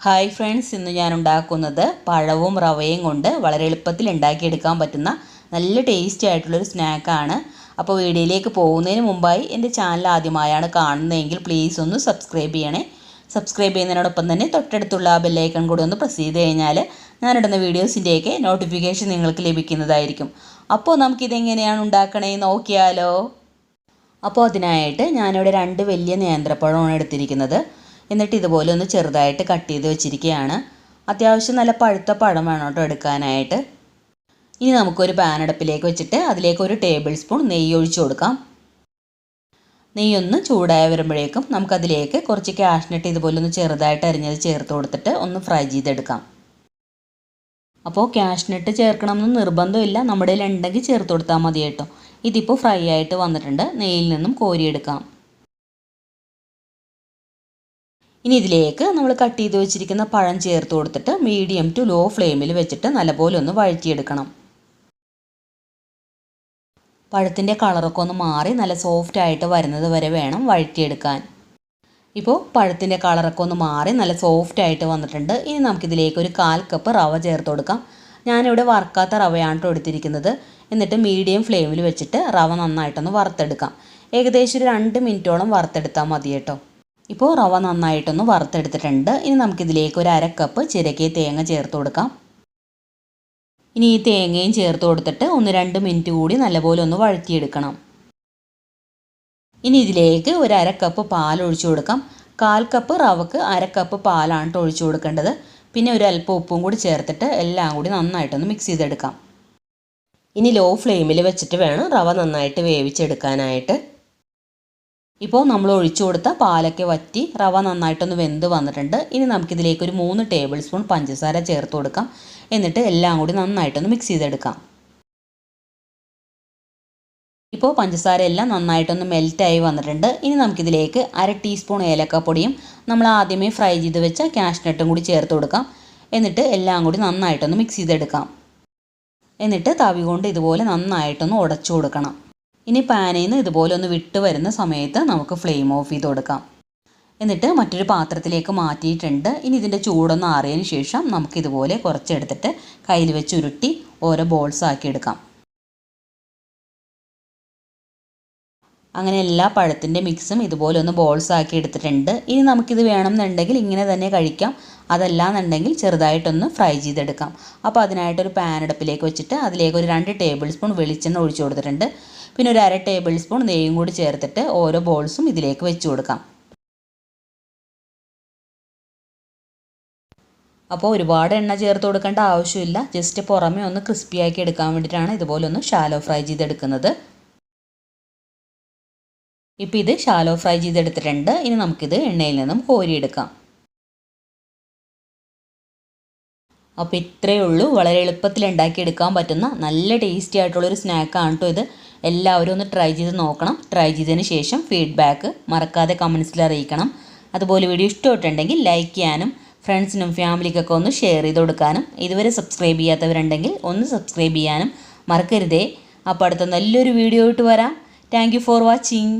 Hi friends ഇന്ന് ഞാൻ ഉണ്ടാക്കുന്നത് പഴവും റവയും കൊണ്ട് വളരെ എളുപ്പത്തിൽ ഉണ്ടാക്കിയെടുക്കാൻ പറ്റുന്ന നല്ല ടേസ്റ്റി ആയിട്ടുള്ളൊരു സ്നാക്കാണ് അപ്പോൾ വീഡിയോയിലേക്ക് പോകുന്നതിന് മുമ്പായി എന്റെ ചാനൽ ആദ്യമായാണ് കാണുന്നതെങ്കിൽ പ്ലീസ് ഒന്ന് സബ്സ്ക്രൈബ് ചെയ്യണേ. സബ്സ്ക്രൈബ് ചെയ്യുന്നതിനോടൊപ്പം തന്നെ തൊട്ടടുത്തുള്ള ആ ബെല്ലൈക്കൺ കൂടി ഒന്ന് പ്രസ് ചെയ്ത് കഴിഞ്ഞാൽ ഞാനിടുന്ന വീഡിയോസിന്റെയൊക്കെ നോട്ടിഫിക്കേഷൻ നിങ്ങൾക്ക് ലഭിക്കുന്നതായിരിക്കും. അപ്പോൾ നമുക്കിതെങ്ങനെയാണ് ഉണ്ടാക്കണേ നോക്കിയാലോ. അപ്പോൾ അതിനായിട്ട് ഞാനിവിടെ രണ്ട് വലിയ നേന്ത്രപ്പഴമാണ് എടുത്തിരിക്കുന്നത്. എന്നിട്ട് ഇതുപോലെ ഒന്ന് ചെറുതായിട്ട് കട്ട് ചെയ്ത് വെച്ചിരിക്കുകയാണ്. അത്യാവശ്യം നല്ല പഴുത്ത പഴം വേണം കേട്ടോ എടുക്കാനായിട്ട്. ഇനി നമുക്കൊരു പാൻ അടുപ്പിലേക്ക് വെച്ചിട്ട് അതിലേക്ക് ഒരു ടേബിൾ സ്പൂൺ നെയ്യ് ഒഴിച്ചു കൊടുക്കാം. നെയ്യൊന്ന് ചൂടായി വരുമ്പോഴേക്കും നമുക്കതിലേക്ക് കുറച്ച് കാഷ്നട്ട് ഇതുപോലെ ഒന്ന് ചെറുതായിട്ട് അരിഞ്ഞത് ചേർത്ത് കൊടുത്തിട്ട് ഒന്ന് ഫ്രൈ ചെയ്തെടുക്കാം. അപ്പോൾ കാഷ്നട്ട് ചേർക്കണമെന്ന് നിർബന്ധമില്ല. നമ്മുടെ ഉണ്ടെങ്കിൽ ചേർത്ത് കൊടുത്താൽ മതി കേട്ടോ. ഇതിപ്പോൾ ഫ്രൈ ആയിട്ട് വന്നിട്ടുണ്ട്. നെയ്യിൽ നിന്നും കോരിയെടുക്കാം. ഇനി ഇതിലേക്ക് നമ്മൾ കട്ട് ചെയ്ത് വെച്ചിരിക്കുന്ന പഴം ചേർത്ത് കൊടുത്തിട്ട് മീഡിയം ടു ലോ ഫ്ലെയിമിൽ വെച്ചിട്ട് നല്ലപോലെ ഒന്ന് വഴറ്റിയെടുക്കണം. പഴത്തിന്റെ കളറൊക്കെ ഒന്ന് മാറി നല്ല സോഫ്റ്റ് ആയിട്ട് വരുന്നത് വരെ വേണം വഴറ്റിയെടുക്കാൻ. ഇപ്പോൾ പഴത്തിന്റെ കളറൊക്കെ ഒന്ന് മാറി നല്ല സോഫ്റ്റ് ആയിട്ട് വന്നിട്ടുണ്ട്. ഇനി നമുക്കിതിലേക്ക് ഒരു കാൽ കപ്പ് റവ ചേർത്ത് കൊടുക്കാം. ഞാനിവിടെ വറുക്കാത്ത റവയാണ് എടുത്തിരിക്കുന്നത്. എന്നിട്ട് മീഡിയം ഫ്ലെയിമിൽ വെച്ചിട്ട് റവ നന്നായിട്ടൊന്ന് വറുത്തെടുക്കാം. ഏകദേശം ഒരു രണ്ട് മിനിറ്റോളം വറുത്തെടുത്താൽ മതി കേട്ടോ ഇപ്പോൾ റവ നന്നായിട്ടൊന്ന് വറുത്തെടുത്തിട്ടുണ്ട്. ഇനി നമുക്കിതിലേക്ക് ഒരു അര കപ്പ് ചിരകിയ തേങ്ങ ചേർത്ത് കൊടുക്കാം. ഇനി ഈ തേങ്ങയും ചേർത്ത് കൊടുത്തിട്ട് ഒന്ന് രണ്ട് മിനിറ്റ് കൂടി നല്ലപോലെ ഒന്ന് വഴറ്റിയെടുക്കണം. ഇനി ഇതിലേക്ക് ഒരു അര കപ്പ് പാൽ ഒഴിച്ചു കൊടുക്കാം. കാൽ കപ്പ് റവക്ക് അര കപ്പ് പാലാണ് ഒഴിച്ചു കൊടുക്കേണ്ടത്. പിന്നെ ഒരു അല്പം ഉപ്പും കൂടി ചേർത്തിട്ട് എല്ലാം കൂടി നന്നായിട്ടൊന്ന് മിക്സ് ചെയ്തെടുക്കാം. ഇനി ലോ ഫ്ലെയിമിൽ വെച്ചിട്ട് വേണം റവ നന്നായിട്ട് വേവിച്ചെടുക്കാനായിട്ട്. ഇപ്പോൾ നമ്മൾ ഒഴിച്ചു കൊടുത്ത പാലൊക്കെ വറ്റി റവ നന്നായിട്ടൊന്ന് വെന്ത് വന്നിട്ടുണ്ട്. ഇനി നമുക്കിതിലേക്ക് ഒരു മൂന്ന് ടേബിൾ സ്പൂൺ പഞ്ചസാര ചേർത്ത് കൊടുക്കാം. എന്നിട്ട് എല്ലാം കൂടി നന്നായിട്ടൊന്ന് മിക്സ് ചെയ്തെടുക്കാം. ഇപ്പോൾ പഞ്ചസാര എല്ലാം നന്നായിട്ടൊന്ന് മെൽറ്റായി വന്നിട്ടുണ്ട്. ഇനി നമുക്കിതിലേക്ക് അര ടീസ്പൂൺ ഏലക്കപ്പൊടിയും നമ്മൾ ആദ്യമേ ഫ്രൈ ചെയ്ത് വെച്ച കാഷ്നട്ടും കൂടി ചേർത്ത് കൊടുക്കാം. എന്നിട്ട് എല്ലാം കൂടി നന്നായിട്ടൊന്ന് മിക്സ് ചെയ്തെടുക്കാം. എന്നിട്ട് തവി കൊണ്ട് ഇതുപോലെ നന്നായിട്ടൊന്ന് ഉടച്ചു കൊടുക്കണം. ഇനി പാനിൽ നിന്ന് ഇതുപോലെ ഒന്ന് വിട്ട് വരുന്ന സമയത്ത് നമുക്ക് ഫ്ലെയിം ഓഫ് ചെയ്ത് കൊടുക്കാം. എന്നിട്ട് മറ്റൊരു പാത്രത്തിലേക്ക് മാറ്റിയിട്ടുണ്ട്. ഇനി ഇതിന്റെ ചൂടൊന്ന് ആറിയതിന് ശേഷം നമുക്കിതുപോലെ കുറച്ചെടുത്തിട്ട് കയ്യിൽ വെച്ച് ഉരുട്ടി ഓരോ ബോൾസ് ആക്കി എടുക്കാം. അങ്ങനെ എല്ലാ പഴത്തിന്റെ മിക്സും ഇതുപോലെ ഒന്ന് ബോൾസ് ആക്കി എടുത്തിട്ടുണ്ട്. ഇനി നമുക്കിത് വേണമെന്നുണ്ടെങ്കിൽ ഇങ്ങനെ തന്നെ കഴിക്കാം. അതല്ലാന്നുണ്ടെങ്കിൽ ചെറുതായിട്ടൊന്ന് ഫ്രൈ ചെയ്തെടുക്കാം. അപ്പോൾ അതിനായിട്ടൊരു പാൻ അടുപ്പിലേക്ക് വെച്ചിട്ട് അതിലേക്ക് ഒരു രണ്ട് ടേബിൾ സ്പൂൺ വെളിച്ചെണ്ണ ഒഴിച്ചു കൊടുത്തിട്ടുണ്ട്. പിന്നെ ഒരു അര ടേബിൾ സ്പൂൺ നെയ്യും കൂടി ചേർത്തിട്ട് ഓരോ ബോൾസും ഇതിലേക്ക് വെച്ച് കൊടുക്കാം. അപ്പോൾ ഒരുപാട് എണ്ണ ചേർത്ത് കൊടുക്കേണ്ട ആവശ്യമില്ല. ജസ്റ്റ് പുറമേ ഒന്ന് ക്രിസ്പി ആക്കി എടുക്കാൻ വേണ്ടിയിട്ടാണ് ഇതുപോലെ ഒന്ന് ഷാലോ ഫ്രൈ ചെയ്തെടുക്കുന്നത്. ഇപ്പോൾ ഇത് ഷാലോ ഫ്രൈ ചെയ്തെടുത്തിട്ടുണ്ട്. ഇനി നമുക്കിത് എണ്ണയിൽ നിന്നും കോരിയെടുക്കാം. അപ്പോൾ ഇത്രയേ ഉള്ളൂ. വളരെ എളുപ്പത്തിൽ ഉണ്ടാക്കിയെടുക്കാൻ പറ്റുന്ന നല്ല ടേസ്റ്റി ആയിട്ടുള്ളൊരു സ്നാക്കാണ് കേട്ടോ ഇത്. എല്ലാവരും ഒന്ന് ട്രൈ ചെയ്ത് നോക്കണം. ട്രൈ ചെയ്തതിന് ശേഷം ഫീഡ്ബാക്ക് മറക്കാതെ കമൻസിൽ അറിയിക്കണം. അതുപോലെ വീഡിയോ ഇഷ്ടമായിട്ടുണ്ടെങ്കിൽ ലൈക്ക് ചെയ്യാനും ഫ്രണ്ട്സിനും ഫാമിലിക്കൊക്കെ ഒന്ന് ഷെയർ ചെയ്ത് കൊടുക്കാനും ഇതുവരെ സബ്സ്ക്രൈബ് ചെയ്യാത്തവരുണ്ടെങ്കിൽ ഒന്ന് സബ്സ്ക്രൈബ് ചെയ്യാനും മറക്കരുതേ. അപ്പോൾ അടുത്ത നല്ലൊരു വീഡിയോ ആയിട്ട് വരാം. Thank for watching